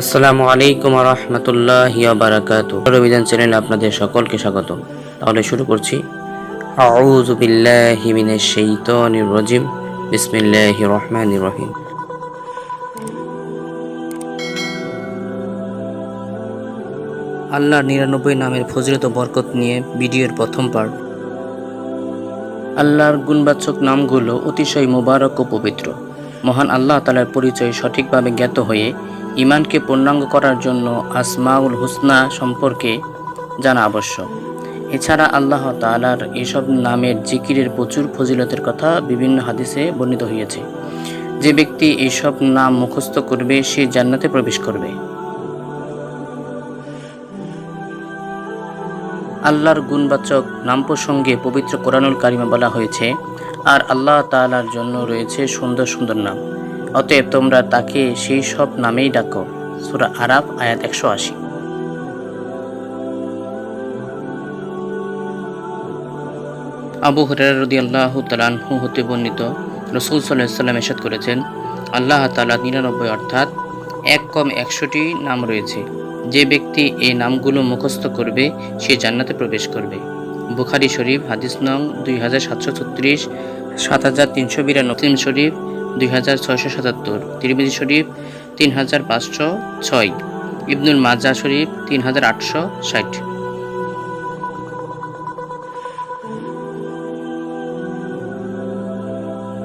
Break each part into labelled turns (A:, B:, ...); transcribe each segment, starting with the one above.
A: আসসালামু আলাইকুম রহমতুল্লাহ বারাকাত অভিযান চ্যানেলে আপনাদের সকলকে স্বাগত। তাহলে শুরু করছি। আউযু বিল্লাহি মিনাশ শাইতানির রাজিম। বিসমিল্লাহির রহমানির রহিম। আল্লাহর নিরানব্বই নামের ফজিলত ও বরকত নিয়ে ভিডিওর প্রথম পার্ট। আল্লাহর গুণবাচক নামগুলো অতিশয় মোবারক ও পবিত্র। মহান আল্লাহ তালার পরিচয় সঠিকভাবে জ্ঞাত হয়ে ইমানকে পূর্ণাঙ্গ করার জন্য আসমাউল হুসনা সম্পর্কে জানা আবশ্যক। এছাড়া আল্লাহ তালার এসব নামের জিকিরের প্রচুর ফজিলতের কথা বিভিন্ন হাদিসে বর্ণিত হয়েছে যে ব্যক্তি এইসব নাম মুখস্থ করবে, সে জান্নাতে প্রবেশ করবে। আল্লাহর গুণবাচক নাম প্রসঙ্গে পবিত্র কোরআনুল কারিমা বলা হয়েছে, আর আল্লাহ তাআলার জন্য রয়েছে সুন্দর সুন্দর নাম। অতএব তোমরা তাকে সেই সব নামেই ডাকো। সূরা আরাফ, আয়াত একশো আশি। আবু হরার রদি আল্লাহ তালানহু হতে বর্ণিত রসুল সাল্লাহ সাল্লাম এসাদ করেছেন, আল্লাহ তালা নিরানব্বই অর্থাৎ এক কম একশোটি নাম রয়েছে। যে ব্যক্তি এই নামগুলো মুখস্থ করবে, সে জান্নাতে প্রবেশ করবে। বুখারি শরীফ, হাদিস নং দুই হাজার সাতশো ছত্রিশ, সাত হাজার তিনশো বিরানব্বই। শরীফ দুই হাজার ছয়শো সাতাত্তর, তিরমিজি শরীফ তিন হাজার পাঁচশো ছয়, ইবনুল মাজা শরীফ তিন হাজার আটশো ষাট।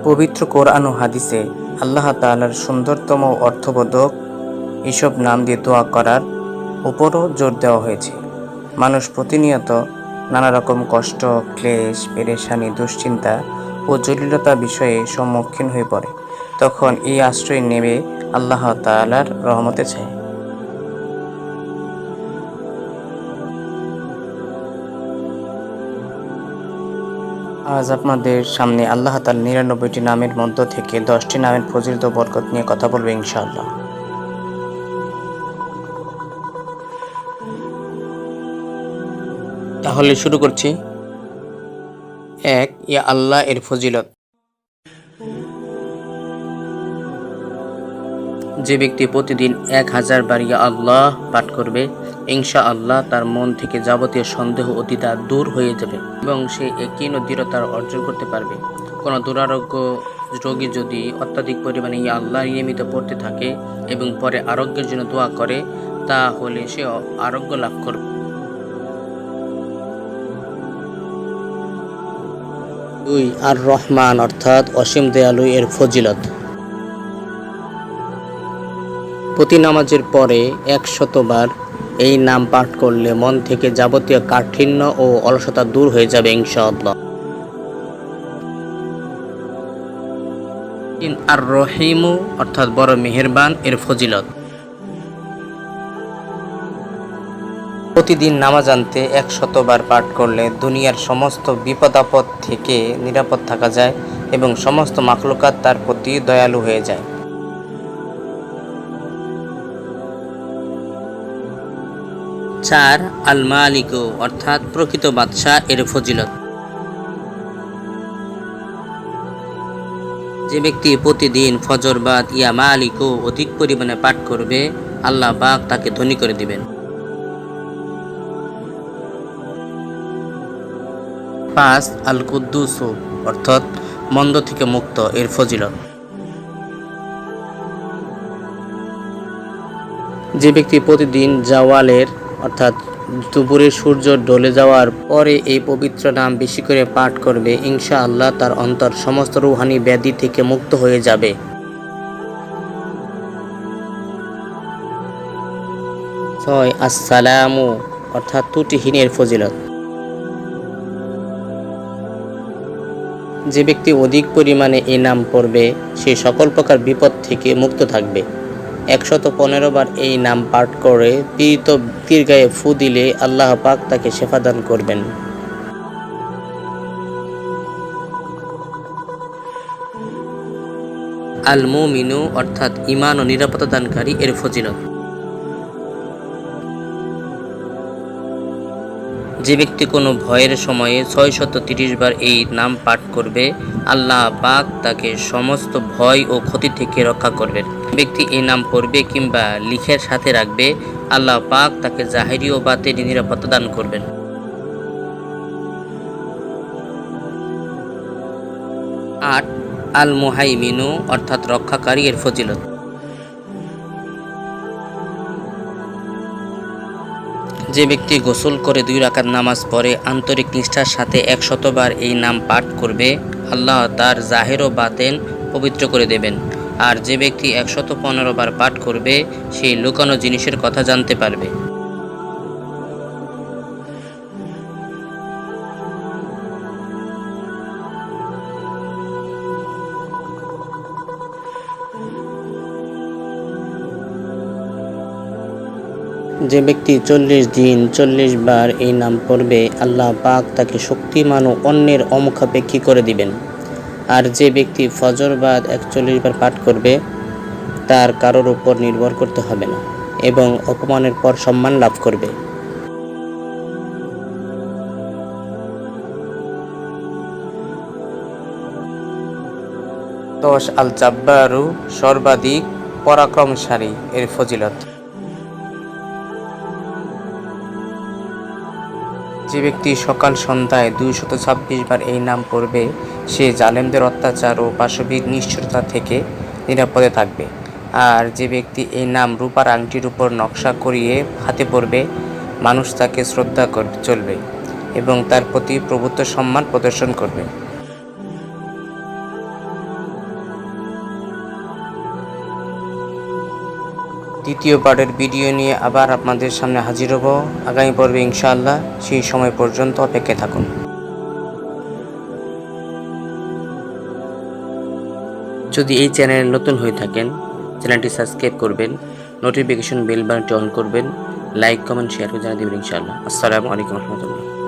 A: পবিত্র কোরআন ও হাদিসে আল্লাহ তাআলার সুন্দরতম অর্থবোধক এসব নাম দিয়ে দোয়া করার উপরও জোর দেওয়া হয়েছে। মানুষ প্রতিনিয়ত নানা রকম কষ্ট, ক্লেশ, পেরেশানি, দুশ্চিন্তা ও জটিলতা বিষয়ে সম্মুখীন হয়ে পড়ে। তখন এই আশ্রয় নেবে আল্লাহ তালার রহমতে চায়। আজ আপনাদের সামনে আল্লাহ তাল নিরানব্বইটি নামের মধ্য থেকে দশটি নামের ফজিলত বরকত নিয়ে কথা বলব ইনশাআল্লাহ। তাহলে শুরু করছি। এক ইয়া আল্লাহ এর ফজিলত। যে ব্যক্তি প্রতিদিন এক হাজার বার ইয়া আল্লাহ পাঠ করবে ইনশা আল্লাহ তার মন থেকে যাবতীয় সন্দেহ অতীতা দূর হয়ে যাবে এবং সে একই দৃঢ়তার অর্জন করতে পারবে। কোনো দুরারোগ্য রোগী যদি অত্যাধিক পরিমাণে ইয়া আল্লাহ নিয়মিত পড়তে থাকে এবং পরে আরোগ্যের জন্য দোয়া করে, তাহলে সে আরোগ্য লাভ করবে। দুই আর রহমান অর্থাৎ অসীম দয়ালু এর ফজিলত। প্রতি নামাজের পরে একশতবার এই নাম পাঠ করলে মন থেকে যাবতীয় কাঠিন্য ও অলসতা দূর হয়ে যাবে ইনশাআল্লাহ। আর রহিমু অর্থাৎ বড় মেহেরবান এর ফজিলত। প্রতিদিন নামাজ আনতে এক শতবার পাঠ করলে দুনিয়ার সমস্ত বিপদ আপদ থেকে নিরাপদ থাকা যায় এবং সমস্ত মাখলুকাত তার প্রতি দয়ালু হয়ে যায়। চার আল মালিক অর্থাৎ প্রকৃত বাদশাহ এর ফজিলত। যে ব্যক্তি প্রতিদিন ফজরবাদ ইয়া মালিক অধিক পরিমাণে পাঠ করবে, আল্লাহ পাক তাকে ধনী করে দিবেন। পাঁচ আল কুদ্দুস অর্থাৎ মন্দ থেকে মুক্ত, এর ফজিলত। যে ব্যক্তি প্রতিদিন জাওয়ালের, অর্থাৎ দুপুরে সূর্য ডলে যাওয়ার পরে এই পবিত্র নাম বেশি করে পাঠ করবে ইনশা আল্লাহ তার অন্তর সমস্ত রুহানি ব্যাধি থেকে মুক্ত হয়ে যাবে। ছয়, আসসালামু, অর্থাৎ ত্রুটিহীনের ফজিলত। যে ব্যক্তি অধিক পরিমাণে এই নাম পড়বে সে সকল প্রকার বিপদ থেকে মুক্ত থাকবে। একশত পনেরো বার এই নাম পাঠ করে পীড়িত তীর গায়ে ফু দিলে আল্লাহ পাক তাকে শেফাদান করবেন। আল মুমিনু অর্থাৎ ইমান ও নিরাপত্তা দানকারী এর ফজিলত। যে ব্যক্তি কোনো ভয়ের সময়ে ছয় শত তিরিশ বার এই নাম পাঠ করবে, আল্লাহ পাক তাকে সমস্ত ভয় ও ক্ষতি থেকে রক্ষা করবেন। ব্যক্তি এই নাম পড়বে কিংবা লিখের সাথে রাখবে, আল্লাহ পাক তাকে জাহেরি ও বাতেরি নিরাপত্তা দান করবেন। আট আল মুহাইমিনু অর্থাৎ রক্ষাকারী এর ফজিলত। যে ব্যক্তি গোসল করে দুই রাকাত নামাজ পড়ে আন্তরিক নিষ্ঠার সাথে একশতবার এই নাম পাঠ করবে, আল্লাহ তার জাহের ও বাতেন পবিত্র করে দেবেন। আর যে ব্যক্তি একশত পনেরো বার পাঠ করবে, সেই লুকানো জিনিসের কথা জানতে পারবে। যে ব্যক্তি চল্লিশ দিন, চল্লিশ বার এই নাম পড়বে, আল্লাহ পাক তাকে শক্তিমান ও অন্যের অমুখাপেক্ষী করে দিবেন। আর যে ব্যক্তি ফজর বাদ একচল্লিশ বার পাঠ করবে, তার কারোর উপর নির্ভর করতে হবে না এবং অপমানের পর সম্মান লাভ করবে। দশ আল জাব্বারু সর্বাধিক পরাক্রমশালী এর ফজিলত। যে ব্যক্তি সকাল সন্ধ্যায় দুইশত ছাব্বিশ বার এই নাম পড়বে, সে জালেমদের অত্যাচার ও পাশবিক নিশ্চরতা থেকে নিরাপদে থাকবে। আর যে ব্যক্তি এই নাম রূপার আংটির উপর নকশা করিয়ে হাতে পড়বে, মানুষ তাকে শ্রদ্ধা চলবে এবং তার প্রতি প্রভুত্ব সম্মান প্রদর্শন করবে। দ্বিতীয় পার্টের ভিডিও নিয়ে আবার আপনাদের সামনে হাজির হব। আগামী পর্বে ইনশাআল্লাহ সেই সময় পর্যন্ত অপেক্ষায় থাকুন। যদি এই চ্যানেলে নতুন হয়ে থাকেন, চ্যানেলটি সাবস্ক্রাইব করবেন, নোটিফিকেশন বেল বাটনটি অন করবেন, লাইক, কমেন্ট, শেয়ার করে জানিয়ে দেবেন ইনশাআল্লাহ। আসসালামু আলাইকুম রহমতুল্লাহ।